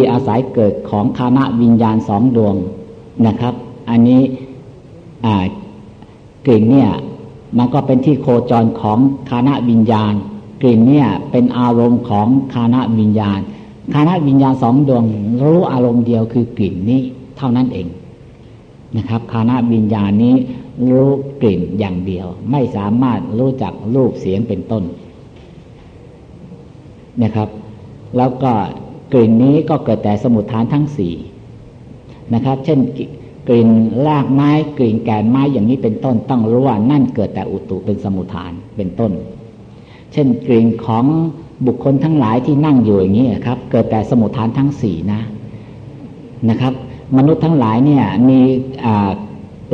ที่อาศัยเกิดของคานะวิญญาณสองดวงนะครับ อันนี้กลิ่นเนี่ยมันก็เป็นที่โคจรของคานะวิญญาณ กลิ่นเนี่ยเป็นอารมณ์ของคานะวิญญาณคานะวิญญาณสองดวงรู้อารมณ์เดียวคือกลิ่นนี้เท่านั้นเองนะครับคานะวิญญาณนี้รู้กลิ่นอย่างเดียว ไม่สามารถรู้จักรูปเสียงเป็นต้นนะครับ แล้วก็ กลิ่นนี้ก็เกิดแต่สมุทฐานทั้งสี่นะครับ เช่นกลิ่นรากไม้กลิ่นแกนไม้อย่างนี้เป็นต้นต้องรู้ว่านั่นเกิดแต่อุตุเป็นสมุทฐานเป็นต้น เช่นกลิ่นของบุคคลทั้งหลายที่นั่งอยู่อย่างนี้ครับ เกิดแต่สมุทฐานทั้งสี่นะนะครับ มนุษย์ทั้งหลายเนี่ยมี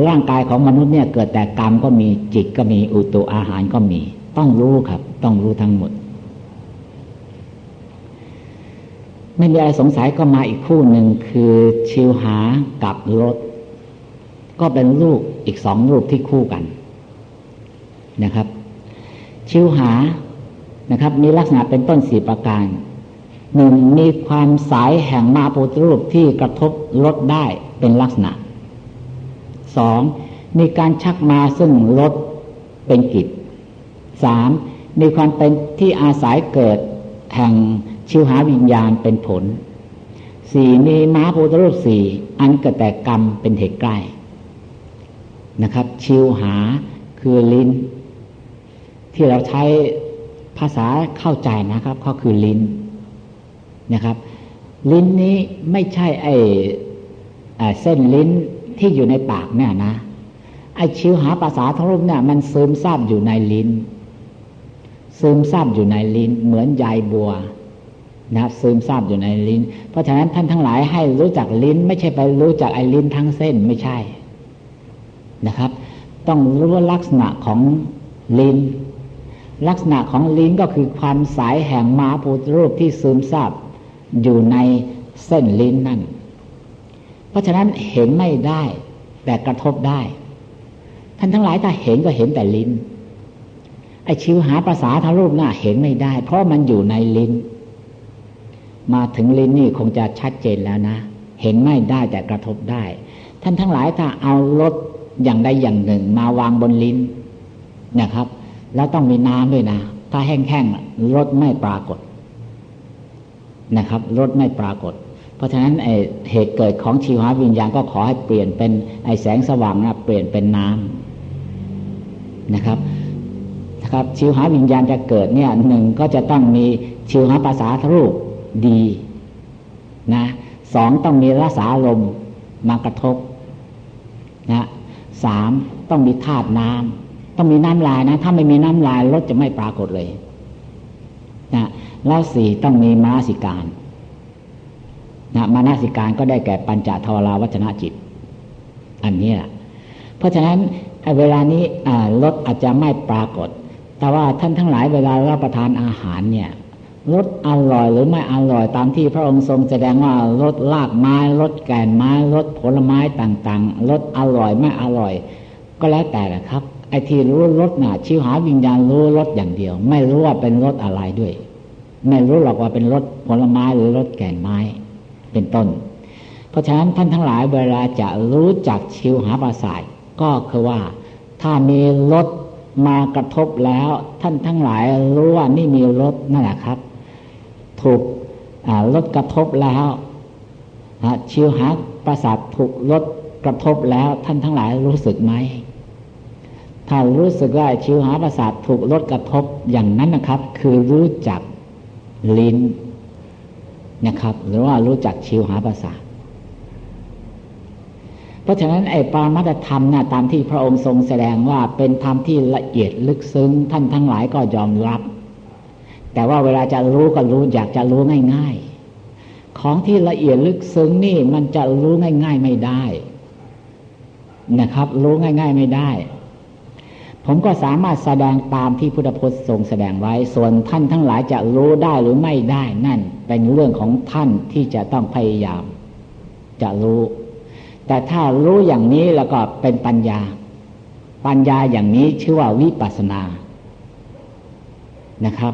ร่างกายของมนุษย์เนี่ยเกิดแต่กรรมก็มีจิตก็มีอุตุอาหารก็มี ต้องรู้ครับ ต้องรู้ทั้งหมด ไม่มีอะไรสงสัยก็มาอีกคู่หนึ่งคือชิวหากับรถ ก็เป็นรูปอีกสองรูปที่คู่กันนะครับ ชิวหานะครับ มีลักษณะเป็นต้นสี่ประการหนึ่งมีความสายแห่งมาปุตรูปที่กระทบรถได้เป็นลักษณะสองมีการชักมาซึ่งรถเป็นกิจสามมีความเป็นที่อาศัยเกิดแห่ง ชิวหาวิญญาณเป็นผล สี่มีม้าปุตรูปสี่อันกิดแต่กรรมเป็นเหตุใกล้นะครับ ชิวหาคือลิ้น ที่เราใช้ภาษาเข้าใจนะครับ ก็คือลิ้นนะครับ ลิ้นนี้ไม่ใช่ไอเส้นลิ้นที่อยู่ในปากเนี่ยนะไอชิวหาภาษาทั้งรูปเนี่ยมันซึมซาบอยู่ในลิ้นซึมซาบอยู่ในลิ้น เหมือนใยบัว นะซึมซาบอยู่ในลิ้น เพราะฉะนั้นท่านทั้งหลายให้รู้จักลิ้น ไม่ใช่ไปรู้จักไอ้ลิ้นทั้งเส้นไม่ใช่นะครับ ต้องรู้ลักษณะของลิ้น ลักษณะของลิ้นก็คือความสายแห่งมาพุทรูปที่ซึมซาบอยู่ในเส้นลิ้นนั่น เพราะฉะนั้นเห็นไม่ได้แต่กระทบได้ ท่านทั้งหลายถ้าเห็นก็เห็นแต่ลิ้นไอชิวหาภาษาทารูปหน้าเห็นไม่ได้ เพราะมันอยู่ในลิ้น มาถึงลิ้นนี่คงจะชัดเจนแล้วนะ เห็นไม่ได้แต่กระทบได้ ท่านทั้งหลายถ้าเอารถอย่างใดอย่างหนึ่ง มาวางบนลิ้นนะครับ แล้วต้องมีน้ำด้วยนะ ถ้าแห้งๆรถไม่ปรากฏนะครับรถไม่ปรากฏ เพราะฉะนั้นเหตุเกิดของชีววิญญาณก็ขอให้เปลี่ยนเป็นไอแสงสว่างนะเปลี่ยนเป็นน้ำนะครับนะครับ ชีวหาวิญญาณจะเกิดเนี่ยหนึ่งก็จะต้องมีชีวหาภาษาทรูป ดีนะสองต้องมีรสาลมมากระทบนะสามต้องมีธาตุน้ำต้องมีน้ำลายนะ ถ้าไม่มีน้ำลายรถจะไม่ปรากฏเลยนะแล้วสี่ต้องมีมาสิการนะมานาสิการก็ได้แก่ปัญจทวราวัชนะจิต อันนี้แหละเพราะฉะนั้นเวลานี้รสอาจจะไม่ปรากฏ แต่ว่าท่านทั้งหลายเวลารับประทานอาหารเนี่ย รสอร่อยหรือไม่อร่อยตามที่พระองค์ทรงแสดงว่ารสลากไม้รสแก่นไม้รสผลไม้ต่างๆรสอร่อยไม่อร่อย ก็แล้วแต่ละครับ ไอ้ที่รู้รสน่ะชิวหาวิญญาณรู้รสอย่างเดียว ไม่รู้ว่าเป็นรสอะไรด้วย ไม่รู้หรอกว่าเป็นรสผลไม้หรือรสแก่นไม้ เป็นต้น เพราะฉะนั้นท่านทั้งหลายเวลาจะรู้จักชิวหาประสาทก็คือว่า ถ้ามีรสมากระทบแล้ว ท่านทั้งหลายรู้ว่านี่มีรสนั่นแหละครับ ถูกรถกระทบแล้วชิวหาประสาทถูกรถกระทบแล้วท่านทั้งหลายรู้สึกไหมถ้ารู้สึกว่าชิวหาประสาทถูกรถกระทบอย่างนั้นนะครับ คือรู้จักลิ้นนะครับ หรือว่ารู้จักชิวหาภาษาทเพราะฉะนั้นไอ้ปามัตธรรมนะ่ะตามที่พระองค์ทรงแสดงว่าเป็นธรรมที่ละเอียดลึกซึ้งท่านทั้งหลายก็ยอมรับ แต่ว่าเวลาจะรู้ก็รู้อยากจะรู้ง่าย ๆ ของที่ละเอียดลึกซึ้งนี่มันจะรู้ง่าย ๆไม่ได้ นะครับ รู้ง่าย ๆไม่ได้ ผมก็สามารถแสดงตามที่พุทธพจน์ทรงแสดงไว้ ส่วนท่านทั้งหลายจะรู้ได้หรือไม่ได้นั่น เป็นเรื่องของท่านที่จะต้องพยายาม จะรู้ แต่ถ้ารู้อย่างนี้แล้วก็เป็นปัญญา ปัญญาอย่างนี้ชื่อว่าวิปัสสนานะครับ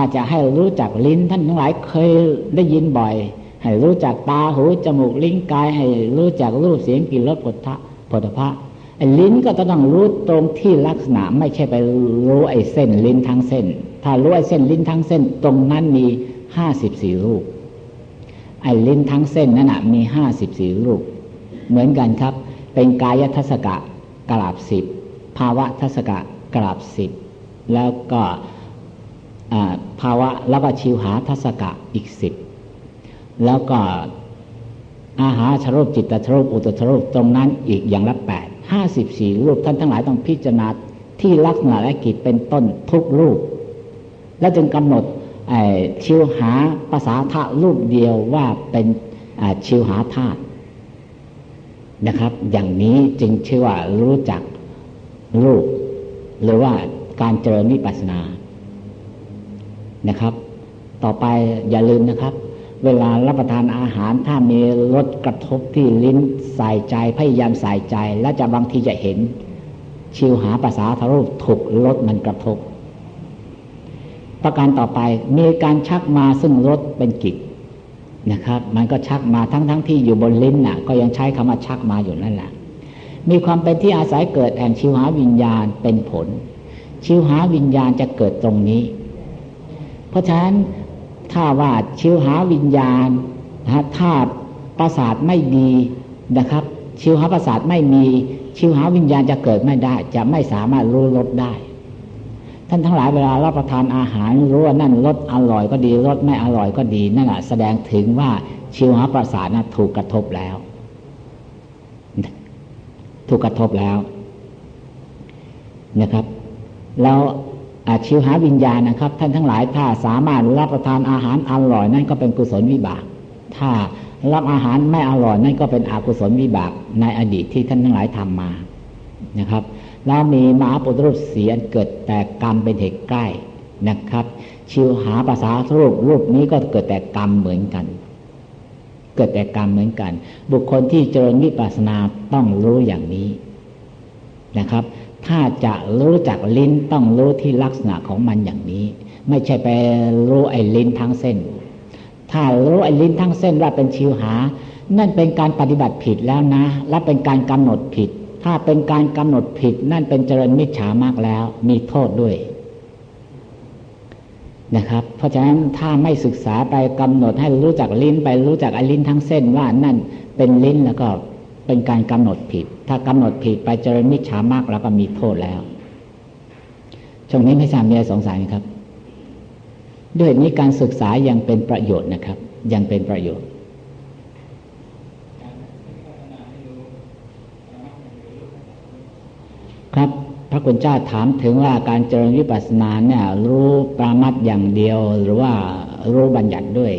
ถ้าจะให้รู้จักลิ้นท่านทั้งหลายเคยได้ยินบ่อย ให้รู้จักตาหูจมูกลิ้นกาย ให้รู้จักรูปเสียงกลิ่นรสผลทะผลพะไอ้ลิ้นก็ต้องรู้ตรงที่ลักษณะไม่ใช่ไปรู้ไอ้เส้นลิ้นทั้งเส้น ถ้ารู้ไอ้เส้นลิ้นทั้งเส้น ตรงนั้นมีห้าสิบสี่รูปไอ้ลิ้นทั้งเส้นนั่นมีห้าสิบสี่รูป เหมือนกันครับ เป็นกายทัศกะกราบสิบภาวะทัศกะกราบสิบแล้วก็ ภาวะแล้วก็ชิวหาทัศกะอีกสิบแล้วก็อาหารชรูปจิตตชรูปอุตชรูปตรงนั้นอีกอย่างละแปดห้าสิบสี่รูปท่านทั้งหลายต้องพิจารณาที่ลักษณะและกิจเป็นต้นทุกรูป แล้วจึงกำหนดชิวหาภาษาธารูปเดียวว่าเป็นชิวหาธาตุนะครับ อย่างนี้จึงชื่อว่ารู้จักรูป หรือว่าการเจริญวิปัสสนา นะครับ ต่อไปอย่าลืมนะครับ เวลารับประทานอาหารถ้ามีรสกระทบที่ลิ้นใส่ใจพยายามใส่ใจ แล้วจะบางทีจะเห็น ชิวหาภาษาทารุถูกรสมันกระทบ ประการต่อไปมีการชักมาซึ่งรสเป็นกิจนะครับ มันก็ชักมาทั้งๆทที่อยู่บนลิ้นน่ะ ก็ยังใช้คำว่าชักมาอยู่นั่นแหละมีความเป็นที่อาศัยเกิดแห่งชิวหาวิญญาณเป็นผล ชิวหาวิญญาณจะเกิดตรงนี้ เพราะฉะนั้นถ้าว่าชิวหาวิญญาณนะถ้าประสาทไม่ดีนะครับ ชิวหาประสาทไม่มี ชิวหาวิญญาณจะเกิดไม่ได้ จะไม่สามารถรู้รสได้ ท่านทั้งหลายเวลารับประทานอาหารรู้ว่านั่นรสอร่อยก็ดีรสไม่อร่อยก็ดีนั่นแหะแสดงถึงว่าชิวหาประสาทนะถูกกระทบแล้ว ถูกกระทบแล้วนะครับ แล้ว ชิวหาวิญญาณนะครับ ท่านทั้งหลายถ้าสามารถรับประทานอาหารอร่อยนั่นก็เป็นกุศลวิบาก ถ้ารับอาหารไม่อร่อยนั่นก็เป็นอกุศลวิบากในอดีตที่ท่านทั้งหลายทำมานะครับแล้วมีมหาปุตรุษเสียเกิดแต่กรรมเป็นเหตุใกล้นะครับ ชิวหาภาษารูปรูปนี้ก็เกิดแต่กรรมเหมือนกัน เกิดแต่กรรมเหมือนกัน บุคคลที่เจริญวิปัสสนาต้องรู้อย่างนี้นะครับ ถ้าจะรู้จักลิ้นต้องรู้ที่ลักษณะของมันอย่างนี้ ไม่ใช่ไปรู้ไอ้ลิ้นทั้งเส้น ถ้ารู้ไอ้ลิ้นทั้งเส้นว่าเป็นชิวหา นั่นเป็นการปฏิบัติผิดแล้วนะ และเป็นการกำหนดผิด ถ้าเป็นการกำหนดผิด นั่นเป็นเจริญมิจฉามากแล้ว มีโทษด้วยนะครับ เพราะฉะนั้นถ้าไม่ศึกษาไปกำหนดให้รู้จักลิ้นไปรู้จักไอ้ลิ้นทั้งเส้นว่านั่นเป็นลิ้นแล้วก็ เป็นการกำหนดผิด ถ้ากำหนดผิดไปเจริญมิจฉามากแล้วก็มีโทษแล้วช่วงนี้ไม่ทราบมีอะไรสงสัยไหมครับ ด้วยนี้การศึกษายังเป็นประโยชน์นะครับ ยังเป็นประโยชน์ครับพระคุณเจ้าถามถึงว่าการเจริญวิปัสสนาเนี่ย รู้ปรามัดอย่างเดียว หรือว่ารู้บัญญัติด้วย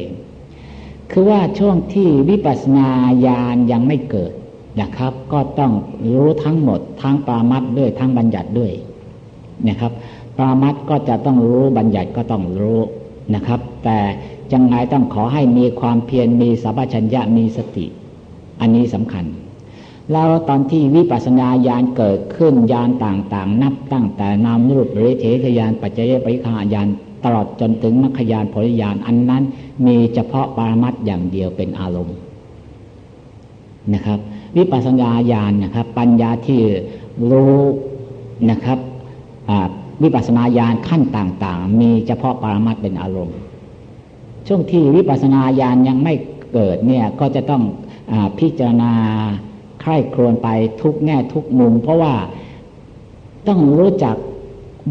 คือว่าช่วงที่วิปัสสนาญาณยังไม่เกิด นะครับ ก็ต้องรู้ทั้งหมดทั้งปรามัดด้วยทั้งบัญญัติด้วยนะครับ ปรามัดก็จะต้องรู้บัญญัติก็ต้องรู้นะครับ แต่ยังไงต้องขอให้มีความเพียรมีสัพพัญญะมีสติ อันนี้สำคัญแล้วตอนที่วิปัสสนาญาณเกิดขึ้นญาณต่างๆ นับตั้งแต่นามรูปริเททยานปัจจัยปริฆาญาณตลอดจนถึงมรรคญาณผลญาณอันนั้นมีเฉพาะปรมัตอย่างเดียวเป็นอารมณ์นะครับ วิปัสสนาญาณนะครับ ปัญญาที่รู้นะครับวิปัสสนาญาณขั้นต่างๆ มีเฉพาะปรมัตเป็นอารมณ์ ช่วงที่วิปัสสนาญาณยังไม่เกิดเนี่ยก็จะต้องอพิจารณาใคร่ครวญไปทุกแง่ทุกมุม เพราะว่าต้องรู้จัก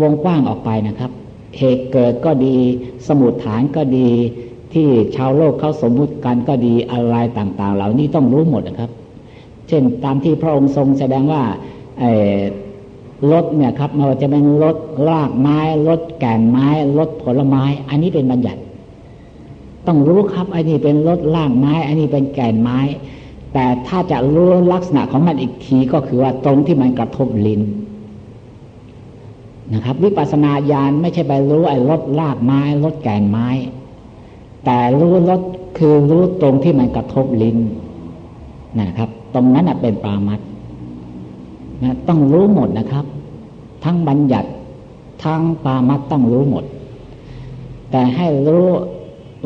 วงกว้างออกไปนะครับ เหตุเกิดก็ดี สมุดฐานก็ดีที่ชาวโลกเขาสมมุติกันก็ดีอะไรต่างๆ เหล่านี้ต้องรู้หมดนะครับ เช่นตามที่พระองค์ทรงแสดงว่ารถเนี่ยครับไม่ว่าจะเป็นรถรากไม้รถแก่นไม้รถผลไม้ อันนี้เป็นบัญญัติ ต้องรู้ครับอันนี้เป็นรถรากไม้ อันนี้เป็นแก่นไม้ แต่ถ้าจะรู้ลักษณะของมันอีกทีก็คือว่าตรงที่มันกระทบลิ้นนะครับ วิปัสสนาญาณไม่ใช่ไปรู้ไอ้รถลากไม้รถแกนไม้ แต่รู้รถคือรู้ตรงที่มันกระทบลิ้นนะครับ ตรงนั้นเป็นปรามัดนะต้องรู้หมดนะครับ ทั้งบัญญัติทั้งปรามัดต้องรู้หมด แต่ให้รู้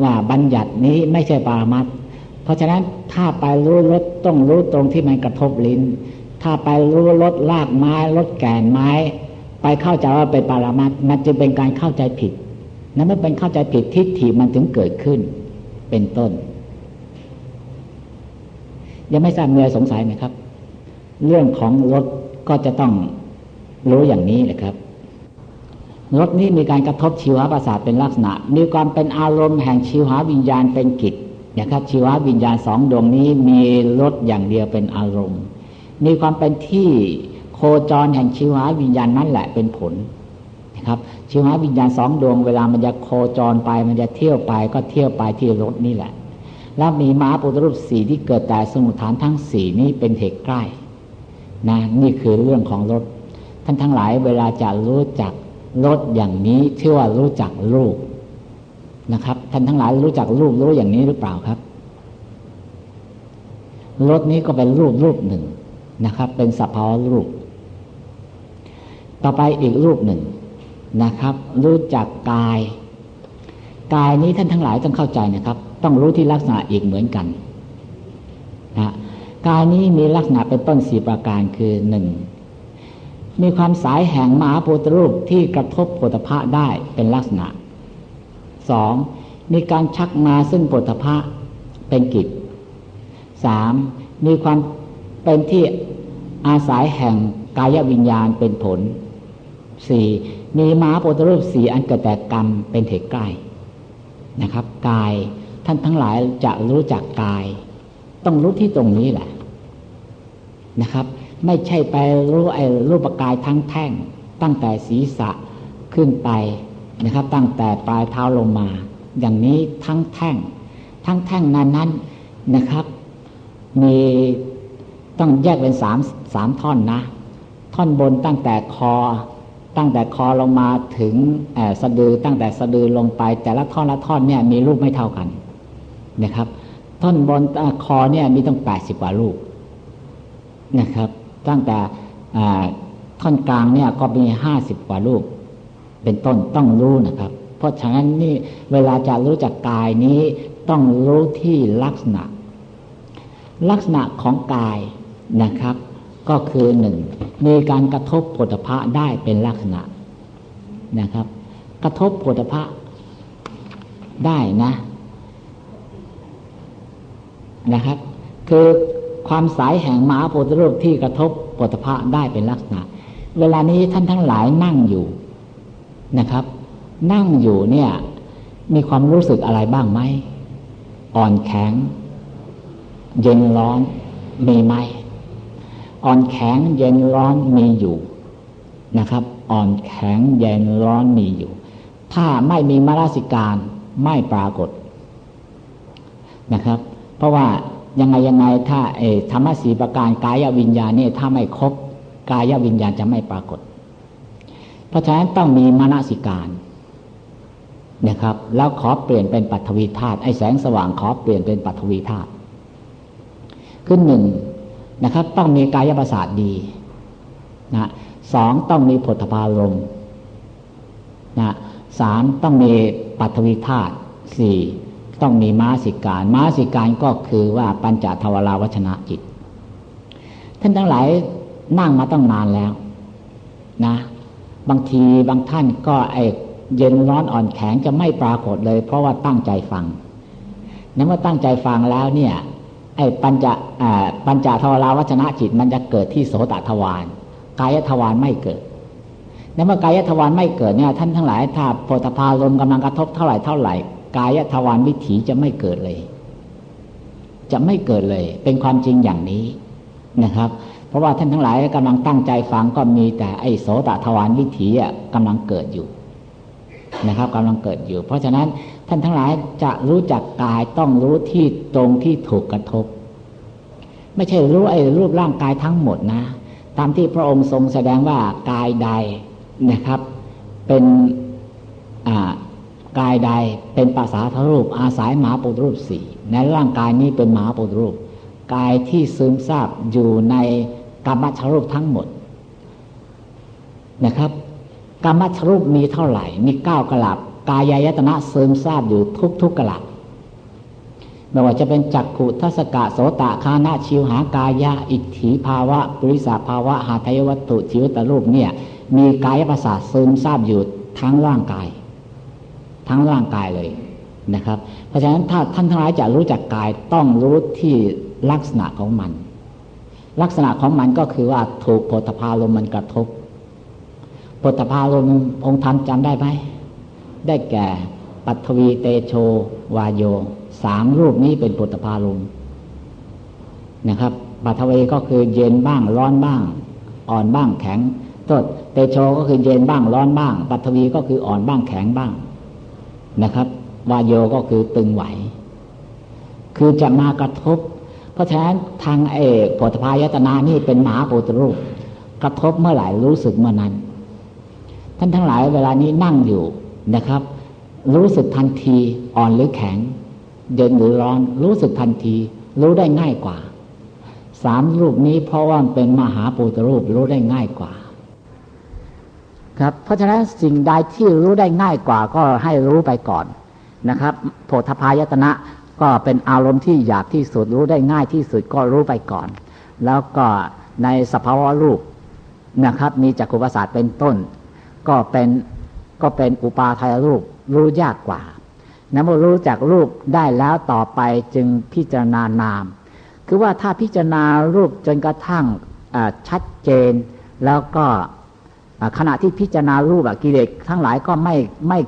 ว่าบัญญัตินี้ไม่ใช่ปรามัดเพราะฉะนั้นถ้าไปรู้รสต้องรู้ตรงที่มันกระทบลิ้น ถ้าไปรู้รสลากไม้รสแก่นไม้ ไปเข้าใจว่าเป็นปารามัดมันจึงเป็นการเข้าใจผิด นั้นเมื่อเป็นเข้าใจผิดทิฏฐิมันถึงเกิดขึ้น เป็นต้น ยังไม่ทราบเมื่อสงสัยไหมครับ เรื่องของรถก็จะต้องรู้อย่างนี้นะครับรสนี้มีการกระทบชีวประสาทเป็นลักษณะ มีความเป็นอารมณ์แห่งชีววิญญาณเป็นกิจนะครับชีววิญญาณสองดวงนี้มีรสอย่างเดียวเป็นอารมณ์ มีความเป็นที่โคจรแห่งชีววิญญาณนั่นแหละเป็นผลนะครับชีววิญญาณสองดวงเวลามันจะโคจรไปมันจะเที่ยวไปก็เที่ยวไปที่รถนี่แหละ แล้วมีม้าปุตรูปสีที่เกิดแต่สมุทฐานทั้งสี่นี้เป็นเหตุใกล้นะนี่คือเรื่องของรถท่านทั้งหลายเวลาจะรู้จักรถอย่างนี้ชื่อว่ารู้จักรูปนะครับ ท่านทั้งหลายรู้จักรูปรู้อย่างนี้หรือเปล่าครับรถนี้ก็เป็นรูปรูปหนึ่งนะครับ เป็นสภาวะรูป ต่อไปอีกรูปหนึ่งนะครับ รู้จักกาย กายนี้ท่านทั้งหลายต้องเข้าใจนะครับ ต้องรู้ที่ลักษณะอีกเหมือนกันนะกายนี้มีลักษณะเป็นต้นสี่ประการคือหนึ่งมีความสายแห่งมหาพุทธรูปที่กระทบโพธพะได้เป็นลักษณะสองมีการชักมาซึ่งโพธพะเป็นกิจสามมีความเป็นที่อาศัยแห่งกายวิญญาณเป็นผลสี่มีมหาพุทธรูปสีอันเกิดแต่กรรมเป็นเหตุใกล้นะครับ กาย ท่านทั้งหลายจะรู้จักกาย ต้องรู้ที่ตรงนี้แหละนะครับ ไม่ใช่ไปรู้ไอ้รูปกายทั้งแท่ง ตั้งแต่ศีรษะขึ้นไปนะครับ ตั้งแต่ปลายเท้าลงมา อย่างนี้ทั้งแท่ง ทั้งแท่งนั้นนั้นนะครับ มีต้องแยกเป็นสามสามท่อนนะ ท่อนบนตั้งแต่คอ ตั้งแต่คอลงมาถึงสะดือตั้งแต่สะดือลงไป แต่ละท่อนละท่อนเนี่ยมีรูปไม่เท่ากัน นะครับ ท่อนบนคอเนี่ยมีต้องแปดสิบกว่ารูปนะครับ ตั้งแต่ท่อนกลางเนี่ยก็มีห้าสิบกว่ารูปเป็นต้นต้องรู้นะครับ เพราะฉะนั้นนี่เวลาจะรู้จักกายนี้ต้องรู้ที่ลักษณะ ลักษณะของกายนะครับ ก็คือหนึ่งมีการกระทบผลพระได้เป็นลักษณะนะครับ กระทบผลพระได้นะ นะครับ คือความสายแห่งมหาโพธิรูปที่กระทบปฐพะได้เป็นลักษณะ เวลานี้ท่านทั้งหลายนั่งอยู่นะครับ นั่งอยู่เนี่ย มีความรู้สึกอะไรบ้างไหมอ่อนแข็ง เย็นร้อนมีไหมอ่อนแข็งเย็นร้อนมีอยู่นะครับ อ่อนแข็งเย็นร้อนมีอยู่ ถ้าไม่มีมรสิการไม่ปรากฏนะครับ ราะว่ายังไงยังไงถ้าเอธรรมสีประการกายวิญญาณนี่ถ้าไม่ครบกายวิญญาณจะไม่ปรากฏ เพราะฉะนั้นต้องมีมนสิการนะครับ แล้วขอเปลี่ยนเป็นปัทวีธาตุไอแสงสว่างขอเปลี่ยนเป็นปัทวีธาตุขึ้นหนึ่งนะครับ ต้องมีกายประสาทดีนะสองต้องมีผลพารมนะสามต้องมีปัทวีธาตุสี่ ต้องมีม้าสิการม้าสิการก็คือว่าปัญจทวราวัชนะจิต ท่านทั้งหลายนั่งมาตั้งนานแล้วนะ บางทีบางท่านก็ไอเย็นร้อนอ่อนแข็งจะไม่ปรากฏเลย เพราะว่าตั้งใจฟังนั้นเมื่อตั้งใจฟังแล้วเนี่ย ไอ้ปัญจปัญจทวราวัชนะจิตมันจะเกิดที่โสตทวารกายทวารไม่เกิดนั้นเมื่อกายทวารไม่เกิดเนี่ยท่านทั้งหลายถ้าโพธพาลมกำลังกระทบเท่าไหร่เท่าไหร่ กายทวารวิถีจะไม่เกิดเลย จะไม่เกิดเลย เป็นความจริงอย่างนี้นะครับ เพราะว่าท่านทั้งหลายกำลังตั้งใจฟังก็มีแต่ไอ้โสตทวารวิถีอะกำลังเกิดอยู่นะครับกำลังเกิดอยู่ เพราะฉะนั้นท่านทั้งหลายจะรู้จักกายต้องรู้ที่ตรงที่ถูกกระทบ ไม่ใช่รู้ไอ้รูปร่างกายทั้งหมดนะ ตามที่พระองค์ทรงแสดงว่ากายใดนะครับ เป็นอ่า กายใดเป็นภาษาทรูป อาศัยหมาปุตรูปสี่ในร่างกายนี้เป็นหมาปุตรูป กายที่ซึมซาบอยู่ในกรรมชรูปทั้งหมดนะครับกรรมชรูปมีเท่าไหร่ มีเก้ากลับกายายตนะซึมซาบอยู่ทุกทุกกลับไม่ว่าจะเป็นจักขุทัศกะโสตะคานะชิวหากายะ อิทธิภาวะปริสาภาวะหาทยวัตถุชีวิตรูปเนี่ย มีกายประสาทซึมซาบอยู่ทั้งร่างกาย ทั้งร่างกายเลยนะครับ เพราะฉะนั้นถ้าท่านทั้งหลายจะรู้จักกายต้องรู้ที่ลักษณะของมัน ลักษณะของมันก็คือว่าถูกโพธพาลมมันกระทบโพธพาลมองค์ธรรมจำได้ไหมได้แก่ปัทวีเตโชวาโยสามรูปนี้เป็นปุถพาลมนะครับปัทวีก็คือเย็นบ้างร้อนบ้าง อ่อนบ้างแข็งต้นเตโชก็คือเย็นบ้างร้อนบ้าง ปัทวีก็คืออ่อนบ้างแข็งบ้าง นะครับวายโยก็คือตึงไหว คือจะมากระทบ เพราะฉะนั้นทางเอกโพธพายตนานี่เป็นมหาปุตรูป กระทบเมื่อไหร่รู้สึกเมื่อนั้น ท่านทั้งหลายเวลานี้นั่งอยู่นะครับ รู้สึกทันทีอ่อนหรือแข็ง เย็นหรือร้อนรู้สึกทันที รู้ได้ง่ายกว่าสามรูปนี้เพราะว่าเป็นมหาปุตรูปรู้ได้ง่ายกว่า ครับเพราะฉะนั้นสิ่งใดที่รู้ได้ง่ายกว่าก็ให้รู้ไปก่อนนะครับโพธพายตนะก็เป็นอารมณ์ที่อยากที่สุดรู้ได้ง่ายที่สุดก็รู้ไปก่อน แล้วก็ในสภาวะรูปนะครับ มีจักรุปศาสตร์เป็นต้น ก็เป็นก็เป็นอุปาทายรูปรู้ยากกว่านะเมื่อรู้จากรูปได้แล้วต่อไปจึงพิจารณานาม คือว่าถ้าพิจารณารูปจนกระทั่งชัดเจนแล้วก็ ขณะที่พิจารณารูปกิเลสทั้งหลายก็ไม่ไม่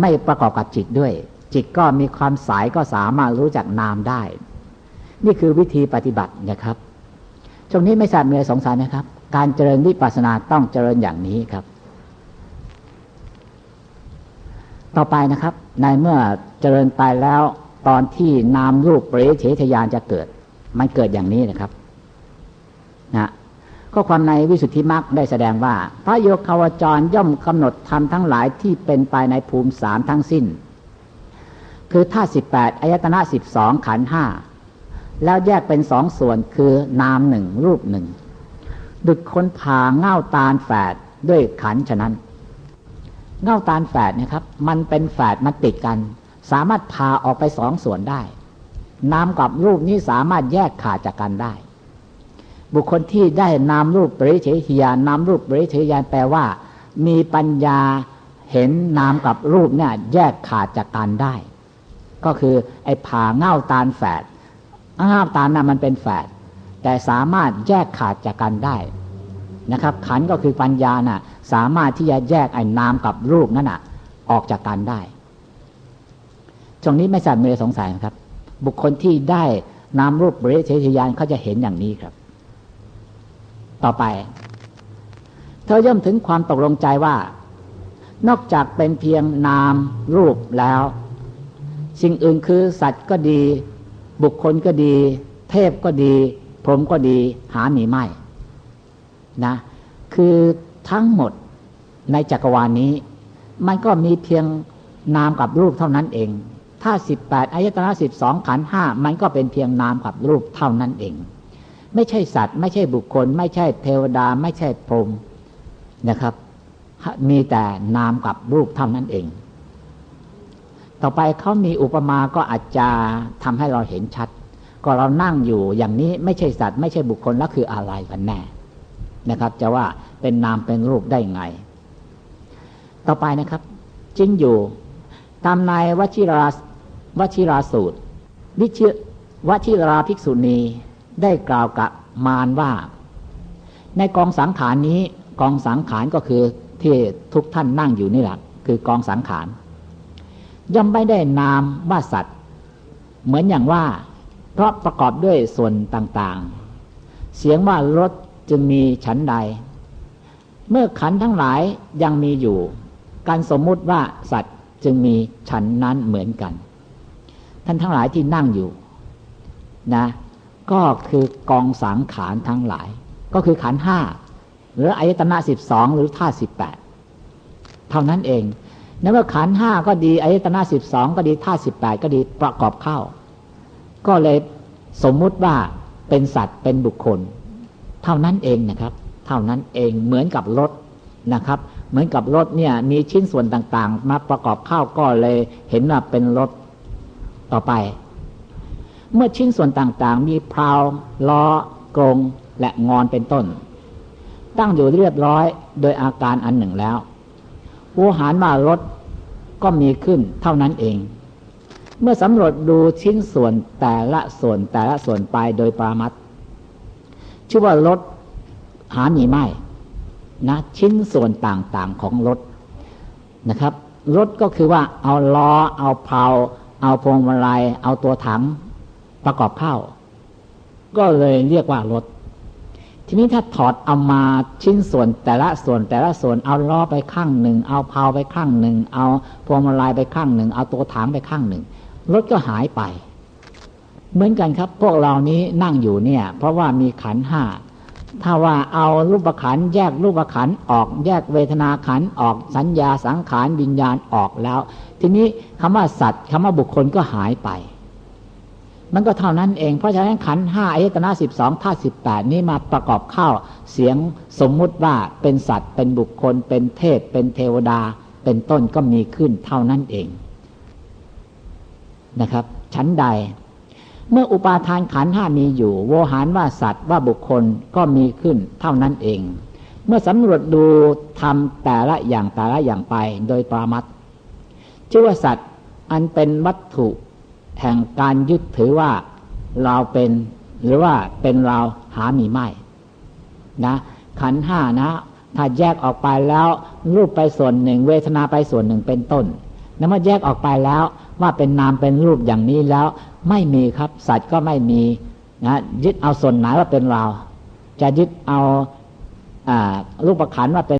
ไม่ประกอบกับจิตด้วย จิตก็มีความสายก็สามารถรู้จักนามได้ นี่คือวิธีปฏิบัตินะครับช่วงนี้ไม่ทราบมีอะไรสงสัยนะครับ การเจริญวิปัสสนาต้องเจริญอย่างนี้ครับ ต่อไปนะครับ ในเมื่อเจริญไปแล้วตอนที่นามรูปเปรตเฉทยานจะเกิด มันเกิดอย่างนี้นะครับ นะ ก็ความในวิสุทธิมรรคได้แสดงว่า พระโยคาวจรย่อมกำหนดธรรมทั้งหลายที่เป็นไปในภูมิสามทั้งสิ้น คือท่าสิบแปดอายตนะสิบสองขันห้าแล้วแยกเป็นสองส่วนคือนามหนึ่งรูปหนึ่งดุดคนผ่าเง่าตาลแฝดด้วยขันฉะนั้น เง่าตาลแฝดนะครับ มันเป็นแฝดมันติดกัน สามารถพาออกไปสองส่วนได้นามกับรูปนี้สามารถแยกขาดจากกันได้ บุคคลที่ได้นามรูปปริเฉทยานนามรูปปริเฉยานแปลว่า มีปัญญาเห็นนามกับรูปเนี่ยแยกขาดจากกันได้ ก็คือไอ้ผ่าเง่าตาลแฝดเง่าตาลน่ะมันเป็นแฝดแต่สามารถแยกขาดจากกันได้นะครับ ขันก็คือปัญญาน่ะ สามารถที่จะแยกไอ้นามกับรูปนั่นอะ ออกจากกันได้ตรงนี้ไม่ทราบมีอะไรสงสัยนะครับ บุคคลที่ได้นามรูปบริเฉยานเขาจะเห็นอย่างนี้ครับ ต่อไป เธอย่อมถึงความตกลงใจว่า นอกจากเป็นเพียงนามรูปแล้ว สิ่งอื่นคือสัตว์ก็ดี บุคคลก็ดี เทพก็ดีพรหมก็ดี หาหนีไม่นะ คือทั้งหมดในจักรวาลนี้ มันก็มีเพียงนามกับรูปเท่านั้นเองถ้าสิบแปดอายตนะสิบสองขันห้ามันก็เป็นเพียงนามกับรูปเท่านั้นเอง ไม่ใช่สัตว์ ไม่ใช่บุคคล ไม่ใช่เทวดา ไม่ใช่พรหมนะครับ มีแต่นามกับรูปเท่านั้นเอง ต่อไปเขามีอุปมาก็อาจจะทำให้เราเห็นชัด ก็เรานั่งอยู่อย่างนี้ไม่ใช่สัตว์ ไม่ใช่บุคคลแล้วคืออะไรกันแน่นะครับ จะว่าเป็นนามเป็นรูปได้ไง ต่อไปนะครับจริงอยู่ตามในวชิราวชิราสูตรวิชิวชิราภิกษุณี ได้กล่าวกับมารว่า ในกองสังขารนี้กองสังขารก็คือที่ทุกท่านนั่งอยู่นี่แหละคือกองสังขารย่อมไม่ได้นามว่าสัตว์ เหมือนอย่างว่า เพราะประกอบด้วยส่วนต่างๆ เสียงว่ารถจึงมีฉันใด เมื่อขันทั้งหลายยังมีอยู่ การสมมุติว่าสัตว์จึงมีฉันนั้นเหมือนกัน ท่านทั้งหลายที่นั่งอยู่ นะ ก็คือกองสังขารทั้งหลาย ก็คือขันห้าหรืออายตนะสิบสองหรือท่าสิบแปดเท่านั้นเองนเมื่อขันห้าก็ดีอายตนะสิบสองก็ดีท่าสิบแปดก็ดีประกอบเข้า ก็เลยสมมุติว่าเป็นสัตว์เป็นบุคคล เท่านั้นเองนะครับ เท่านั้นเองเหมือนกับรถนะครับ เหมือนกับรถเนี่ยมีชิ้นส่วนต่างๆ มาประกอบเข้าก็เลยเห็นว่าเป็นรถต่อไป เมื่อชิ้นส่วนต่างๆ มีเพลาล้อกรงและงอนเป็นต้น ตั้งอยู่เรียบร้อยโดยอาการอันหนึ่งแล้ววูหารมารถก็มีขึ้นเท่านั้นเอง เมื่อสำรวจดูชิ้นส่วนแต่ละส่วนแต่ละส่วนไปโดยปรามัดชื่อว่ารถหามีไม่นะชิ้นส่วนต่างๆของรถนะครับรถก็คือว่าเอาล้อ เอาเพลาเอาพวงมาลัย เอาตัวถัง ประกอบเข้า ก็เลยเรียกว่ารถ ทีนี้ถ้าถอดเอามาชิ้นส่วนแต่ละส่วนแต่ละส่วนเอาล้อไปข้างหนึ่ง เอาเพลาไปข้างหนึ่ง เอาพวงมาลัยไปข้างหนึ่ง เอาตัวถังไปข้างหนึ่ง รถก็หายไป เหมือนกันครับ พวกเรานี้นั่งอยู่เนี่ย เพราะว่ามีขันห้าถ้าว่าเอารูปขันแยกรูปขันออกแยกเวทนาขันออกสัญญาสังขารวิญญาณออกแล้ว ทีนี้คำว่าสัตว์คำว่าบุคคลก็หายไป มันก็เท่านั้นเอง เพราะฉะนั้นขันห้าอายตนะสิบสองธาตุสิบแปดนี้มาประกอบเข้าเสียงสมมุติว่าเป็นสัตว์ เป็นบุคคล เป็นเทพ เป็นเทวดา เป็นต้นก็มีขึ้นเท่านั้นเองนะครับ ชั้นใด เมื่ออุปาทานขันห้ามีอยู่ โวหารว่าสัตว์ว่าบุคคลก็มีขึ้นเท่านั้นเอง เมื่อสำรวจดูทำแต่ละอย่างแต่ละอย่างไปโดยปรามัดชื่อว่าสัตว์อันเป็นวัตถุ แห่งการยึดถือว่าเราเป็นหรือว่าเป็นเราหามีไม่นะขันห้านะ ถ้าแยกออกไปแล้วรูปไปส่วนหนึ่ง เวทนาไปส่วนหนึ่งเป็นต้นแล้วเมื่อแยกออกไปแล้ว ว่าเป็นนามเป็นรูปอย่างนี้แล้ว ไม่มีครับ สัตว์ก็ไม่มีนะยึดเอาส่วนไหนว่าเป็นเรา จะยึดเอาอารูปขันว่าเป็น